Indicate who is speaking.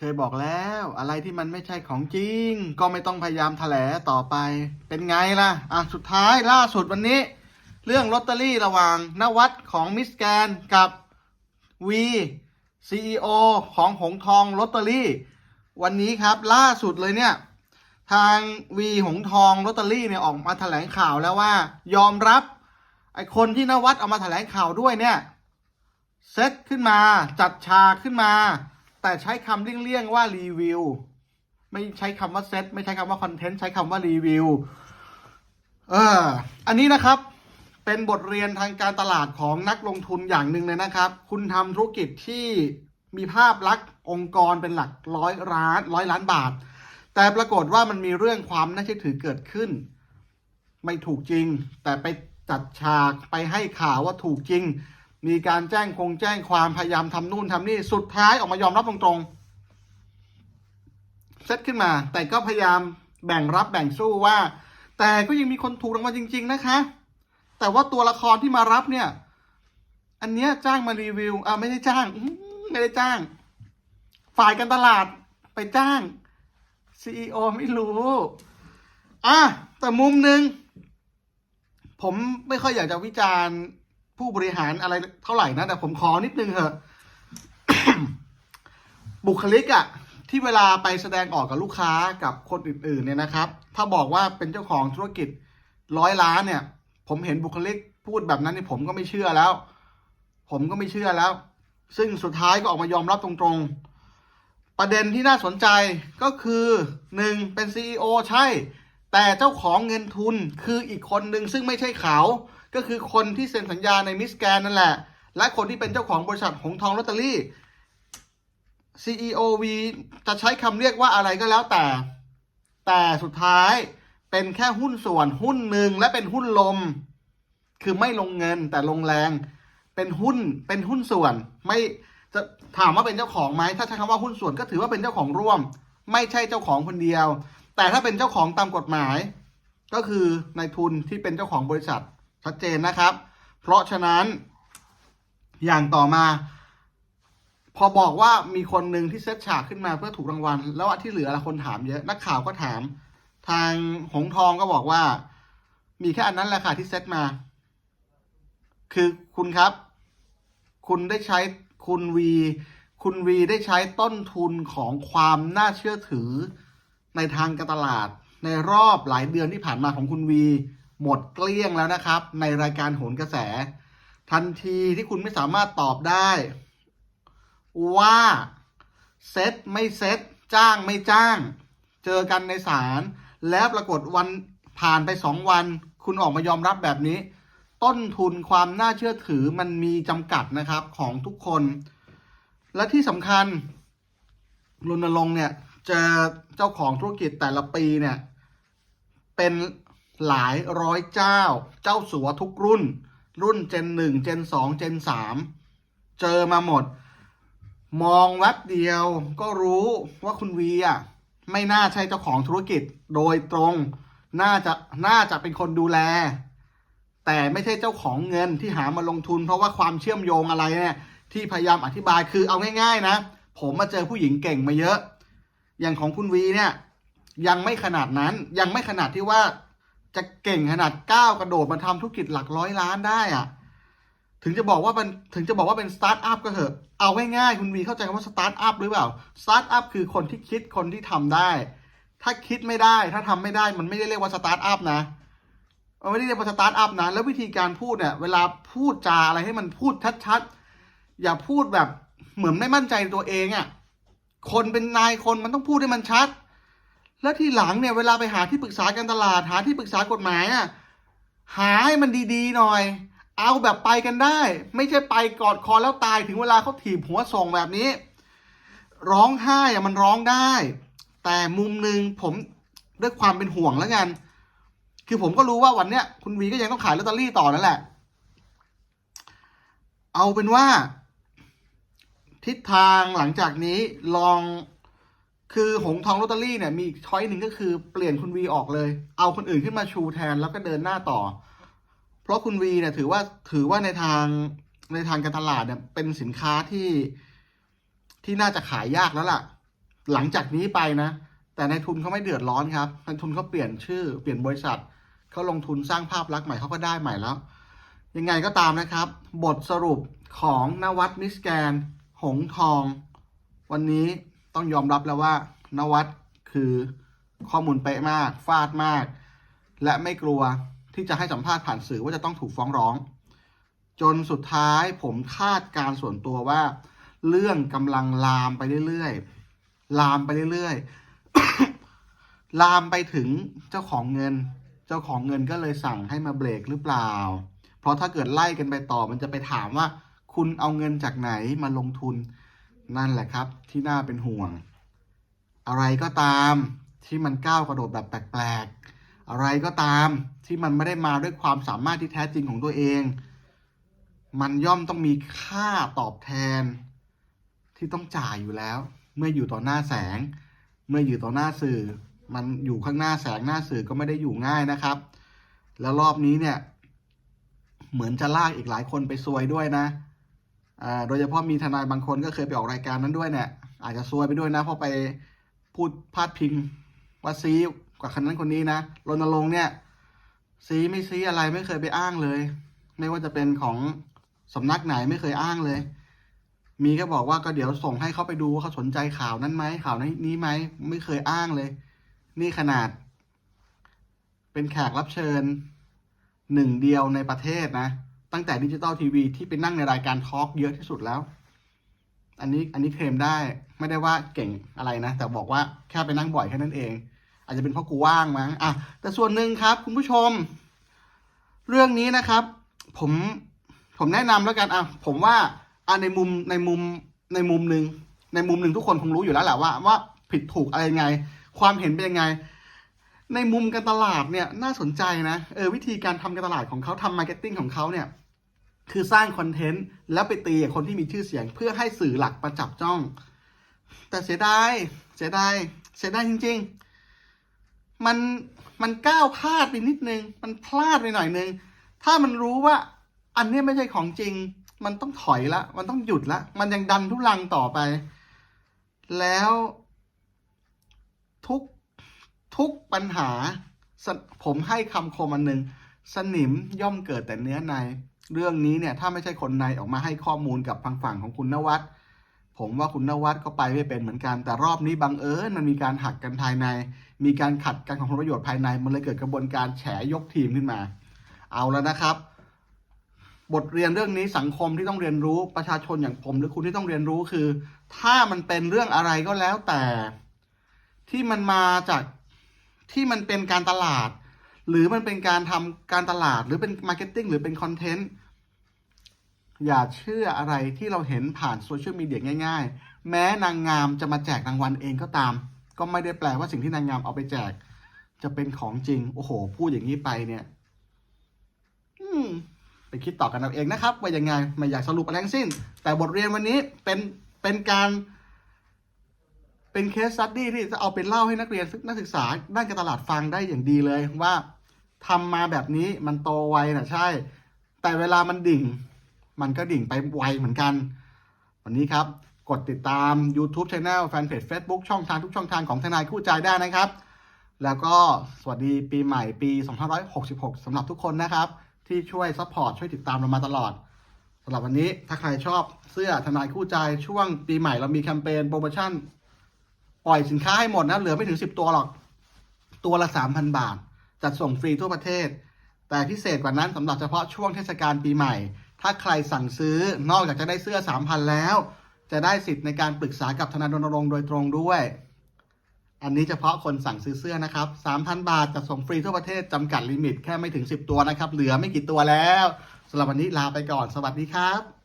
Speaker 1: เคยบอกแล้ว อะไรที่มันไม่ใช่ของจริง ก็ไม่ต้องพยายามแถลต่อไป เป็นไงล่ะ อะ สุดท้ายล่าสุดวันนี้ เรื่องลอตเตอรี่ระหว่างนวัดของมิสแกนกับวีซีอของหงทองลอตเตอรี่ วันนี้ครับล่าสุดเลยเนี่ย ทางวีหงทองลอตเตอรี่เนี่ยออกมาแถลงข่าวแล้วว่า ยอมรับไอคนที่นวัดเอามาแถลงข่าวด้วยเนี่ยเซตขึ้นมาจัดฉากขึ้นมา แต่ใช้คำเลี่ยงๆว่ารีวิว ไม่ใช้คำว่าเซตไม่ใช้คำว่าคอนเทนต์ใช้คำว่ารีวิวเอออันนี้นะครับเป็นบทเรียนทางการตลาดของนักลงทุนอย่างหนึ่งเลยนะครับ คุณทำธุรกิจที่มีภาพลักษณ์องค์กรเป็นหลักร้อยล้านร้อยล้านบาท แต่ปรากฏว่ามันมีเรื่องความน่าเชื่อถือเกิดขึ้น ไม่ถูกจริง แต่ไปจัดฉากไปให้ข่าวว่าถูกจริง มีการแจ้งคงแจ้งความพยายามทำนู่นทำนี่สุดท้ายออกมายอมรับตรงๆเซตขึ้นมา แต่ก็พยายามแบ่งรับแบ่งสู้ว่า แต่ก็ยังมีคนถูกรางวัลจริง ๆ นะคะ แต่ว่าตัวละครที่มารับเนี่ย อันเนี้ยจ้างมารีวิวอ่าไม่ได้จ้างไม่ได้จ้าง ฝ่ายการตลาดไปจ้าง CEO ไม่รู้อะแต่มุมหนึ่งผมไม่ค่อยอยากจะวิจารณ์ ผู้บริหารอะไรเท่าไหร่นะ แต่ผมขอนิดนึงเถอะ บุคลิกอะที่เวลาไปแสดงออกกับลูกค้ากับคนอื่นๆเนี่ยนะครับ ถ้าบอกว่าเป็นเจ้าของธุรกิจร้อยล้านเนี่ย ผมเห็นบุคลิกพูดแบบนั้นนี่ผมก็ไม่เชื่อแล้ว ผมก็ไม่เชื่อแล้ว ซึ่งสุดท้ายก็ออกมายอมรับตรงๆ ประเด็นที่น่าสนใจก็คือหนึ่งเป็น CEO ใช่ แต่เจ้าของเงินทุนคืออีกคนหนึ่งซึ่งไม่ใช่เขา ก็คือคนที่เซ็นสัญญาในมิสแกนนั่นแหละ และคนที่เป็นเจ้าของบริษัทหงทองลอตเตอรี่ CEO V จะใช้คำเรียกว่าอะไรก็แล้วแต่ แต่สุดท้ายเป็นแค่หุ้นส่วนหุ้นหนึ่งและเป็นหุ้นลม คือไม่ลงเงินแต่ลงแรง เป็นหุ้นเป็นหุ้นส่วนไม่จะถามว่าเป็นเจ้าของไหมถ้าใช้คำว่าหุ้นส่วนก็ถือว่าเป็นเจ้าของร่วม ไม่ใช่เจ้าของคนเดียว แต่ถ้าเป็นเจ้าของตามกฎหมาย ก็คือนายทุนที่เป็นเจ้าของบริษัท ชัดเจนนะครับ เพราะฉะนั้น อย่างต่อมา พอบอกว่ามีคนหนึ่งที่เซตฉากขึ้นมาเพื่อถูกรางวัล แล้วที่เหลือละคนถามเยอะนักข่าวก็ถาม ทางหงทองก็บอกว่า มีแค่อันนั้นแหละค่ะที่เซตมา คือคุณครับ คุณได้ใช้คุณวีคุณวีได้ใช้ต้นทุนของความน่าเชื่อถือในทางการตลาดในรอบหลายเดือนที่ผ่านมาของคุณวี หมดเกลี้ยงแล้วนะครับ ในรายการโหนกระแส ทันทีที่คุณไม่สามารถตอบได้ ว่าเซ็ตไม่เซ็ตจ้างไม่จ้าง เจอกันในศาลแล้วปรากฏวันผ่านไปสองวัน คุณออกมายอมรับแบบนี้ ต้นทุนความน่าเชื่อถือมันมีจำกัดนะครับของทุกคน และที่สำคัญรณรงค์เนี่ยเจอเจ้าของธุรกิจแต่ละปีเนี่ยเป็น หลายร้อยเจ้า เจ้าสัวทุกรุ่น รุ่นเจนหนึ่งเจนสองเจนสามเจอมาหมด มองแวบเดียวก็รู้ว่าคุณวีอะไม่น่าใช่เจ้าของธุรกิจโดยตรง น่าจะน่าจะเป็นคนดูแล แต่ไม่ใช่เจ้าของเงินที่หามาลงทุน เพราะว่าความเชื่อมโยงอะไรเนี่ยที่พยายามอธิบายคือเอาง่าย ๆ นะ ผมมาเจอผู้หญิงเก่งมาเยอะ อย่างของคุณวีเนี่ย ยังไม่ขนาดนั้นยังไม่ขนาดที่ว่า จะเก่งขนาดก้าวกระโดดมาทำธุรกิจหลักร้อยล้านได้อะถึงจะบอกว่ามันถึงจะบอกว่าเป็นสตาร์ทอัพก็เถอะ เอาง่ายๆคุณวีเข้าใจคำว่าสตาร์ทอัพหรือเปล่า สตาร์ทอัพคือคนที่คิดคนที่ทำได้ ถ้าคิดไม่ได้ ถ้าทำไม่ได้มันไม่ได้เรียกว่าสตาร์ทอัพนะมันไม่ได้เรียกว่าสตาร์ทอัพนะ แล้ววิธีการพูดเนี่ย เวลาพูดจาอะไรให้มันพูดชัดๆ อย่าพูดแบบเหมือนไม่มั่นใจตัวเองอะ่ะ คนเป็นนายคนมันต้องพูดให้มันชัด แล้วทีหลังเนี่ยเวลาไปหาที่ปรึกษาการตลาดหาที่ปรึกษากฎหมายอะหาให้มันดีๆหน่อย เอาแบบไปกันได้ ไม่ใช่ไปกอดคอแล้วตายถึงเวลาเขาถีบหัวส่งแบบนี้ ร้องไห้อะมันร้องได้ แต่มุมหนึ่งผมด้วยความเป็นห่วงแล้วกัน คือผมก็รู้ว่าวันเนี้ยคุณวีก็ยังต้องขายลอตเตอรี่ต่อนั่นแหละ เอาเป็นว่า ทิศทางหลังจากนี้ลอง คือหงทองลอตเตอรี่เนี่ยมีอีกช้อยหนึ่งก็คือเปลี่ยนคุณวีออกเลย เอาคนอื่นขึ้นมาชูแทนแล้วก็เดินหน้าต่อ เพราะคุณวีเนี่ยถือว่าถือว่าในทางในทางการตลาดเนี่ยเป็นสินค้าที่ที่น่าจะขายยากแล้วล่ะ หลังจากนี้ไปนะ แต่ในทุนเขาไม่เดือดร้อนครับในทุนเขาเปลี่ยนชื่อเปลี่ยนบริษัทเขาลงทุนสร้างภาพลักษณ์ใหม่เขาก็ได้ใหม่แล้ว ยังไงก็ตามนะครับ บทสรุปของนวัดมิสแกน หงทอง วันนี้ ต้องยอมรับแล้วว่านวัดคือข้อมูลเป๊ะมาก ฟาดมาก และไม่กลัวที่จะให้สัมภาษณ์ผ่านสื่อว่าจะต้องถูกฟ้องร้อง จนสุดท้ายผมคาดการส่วนตัวว่า เรื่องกำลังลามไปเรื่อยๆ ลามไปเรื่อยๆ ลามไปถึงเจ้าของเงิน เจ้าของเงินก็เลยสั่งให้มาเบรกหรือเปล่า เพราะถ้าเกิดไล่กันไปต่อมันจะไปถามว่า คุณเอาเงินจากไหนมาลงทุน นั่นแหละครับที่น่าเป็นห่วง อะไรก็ตามที่มันก้าวกระโดดแบบแปลกๆ อะไรก็ตามที่มันไม่ได้มาด้วยความสามารถที่แท้จริงของตัวเอง มันย่อมต้องมีค่าตอบแทน ที่ต้องจ่ายอยู่แล้ว เมื่ออยู่ต่อหน้าแสง เมื่ออยู่ต่อหน้าสื่อ มันอยู่ข้างหน้าแสงหน้าสื่อก็ไม่ได้อยู่ง่ายนะครับ แล้วรอบนี้เนี่ย เหมือนจะลากอีกหลายคนไปซวยด้วยนะ โดยเฉพาะมีทนายบางคนก็เคยไปออกรายการนั้นด้วยเนี่ย อาจจะซวยไปด้วยนะ เพราะไปพูดพาดพิงว่าซีกว่าคนนั้นคนนี้นะรณรงค์เนี่ย ซีไม่ซีอะไรไม่เคยไปอ้างเลย ไม่ว่าจะเป็นของสำนักไหนไม่เคยอ้างเลย มีก็บอกว่าก็เดี๋ยวส่งให้เขาไปดูว่าเขาสนใจข่าวนั้นไหมข่าวนี้ไหมไม่เคยอ้างเลย นี่ขนาด เป็นแขกรับเชิญหนึ่งเดียวในประเทศนะ ตั้งแต่ดิจิตอลทีวีที่ไปนั่งในรายการทอล์กเยอะที่สุดแล้ว อันนี้อันนี้เคลมได้ไม่ได้ว่าเก่งอะไรนะ แต่บอกว่าแค่ไปนั่งบ่อยแค่นั้นเอง อาจจะเป็นเพราะกูว่างมั้งอะแต่ส่วนหนึ่งครับ คุณผู้ชม เรื่องนี้นะครับ ผมผมแนะนำแล้วกันอะผมว่าอะในมุมในมุมในมุมหนึ่งในมุมหนึ่งทุกคนคงรู้อยู่แล้วแหละว่าว่าผิดถูกอะไรยังไง ความเห็นเป็นยังไง ในมุมการตลาดเนี่ยน่าสนใจนะเออวิธีการทำการตลาดของเขาทำมาร์เก็ตติ้งของเขาเนี่ยคือสร้างคอนเทนต์แล้วไปตีกับคนที่มีชื่อเสียงเพื่อให้สื่อหลักมาจับจ้อง แต่เสียดายเสียดายเสียดายจริง ๆ มันมันก้าวพลาดไปนิดนึง มันพลาดไปหน่อยนึง ถ้ามันรู้ว่าอันนี้ไม่ใช่ของจริง มันต้องถอยละ มันต้องหยุดละ มันยังดันทุลังต่อไป แล้วทุก ทุกปัญหาผมให้คำคมอันหนึ่งสนิมย่อมเกิดแต่เนื้อใน เรื่องนี้เนี่ยถ้าไม่ใช่คนในออกมาให้ข้อมูลกับทางฝั่งของคุณนวัดผมว่าคุณนวัดก็ไปไม่เป็นเหมือนกัน แต่รอบนี้บังเอิญมันมีการหักกันภายใน มีการขัดกันของผลประโยชน์ภายใน มันเลยเกิดกระบวนการแฉยกทีมขึ้นมา เอาแล้วนะครับ บทเรียนเรื่องนี้สังคมที่ต้องเรียนรู้ประชาชนอย่างผมหรือคุณที่ต้องเรียนรู้คือ ถ้ามันเป็นเรื่องอะไรก็แล้วแต่ ที่มันมาจาก ที่มันเป็นการตลาด หรือมันเป็นการทำการตลาด หรือเป็นมาร์เก็ตติ้งหรือเป็นคอนเทนต์อย่าเชื่ออะไรที่เราเห็นผ่านโซเชียลมีเดียง่าย ๆ แม้นางงามจะมาแจกรางวัลเองก็ตาม ก็ไม่ได้แปลว่าสิ่งที่นางงามเอาไปแจก จะเป็นของจริง โอ้โห พูดอย่างนี้ไปเนี่ย อืมไปคิดต่อกันเอาเองนะครับ ว่ายังไง ไม่อยากสรุปอะไรทั้งสิ้น แต่บทเรียนวันนี้เป็นเป็นการ เป็นเคสสตัดดี้ที่จะเอาไปเล่าให้นักเรียนนักศึกษาด้านการตลาดฟังได้อย่างดีเลยว่าทำมาแบบนี้มันโตไวนะใช่ แต่เวลามันดิ่ง มันก็ดิ่งไปไวเหมือนกัน วันนี้ครับ กดติดตาม YouTube Channel แฟนเพจ Facebook ช่องทางทุกช่องทางของทนายคู่ใจได้นะครับ แล้วก็สวัสดีปีใหม่ปี 2566สำหรับทุกคนนะครับ ที่ช่วยซัพพอร์ตช่วยติดตามเรามาตลอดสำหรับวันนี้ถ้าใครชอบเสื้อทนายคู่ใจช่วงปีใหม่เรามีแคมเปญโปรโมชั่น ปล่อยสินค้าให้หมดนะเหลือไม่ถึง10ตัวหรอก ตัวละ3,000บาท จัดส่งฟรีทั่วประเทศ แต่พิเศษกว่านั้นสำหรับเฉพาะช่วงเทศกาลปีใหม่ ถ้าใครสั่งซื้อนอกจากจะได้เสื้อ3,000แล้ว จะได้สิทธิ์ในการปรึกษากับธนาดนรงค์โดยตรงด้วย อันนี้เฉพาะคนสั่งซื้อเสื้อนะครับ3,000บาทจัดส่งฟรีทั่วประเทศจำกัดลิมิตแค่ไม่ถึง10ตัวนะครับ เหลือไม่กี่ตัวแล้วสำหรับวันนี้ลาไปก่อน สวัสดีครับ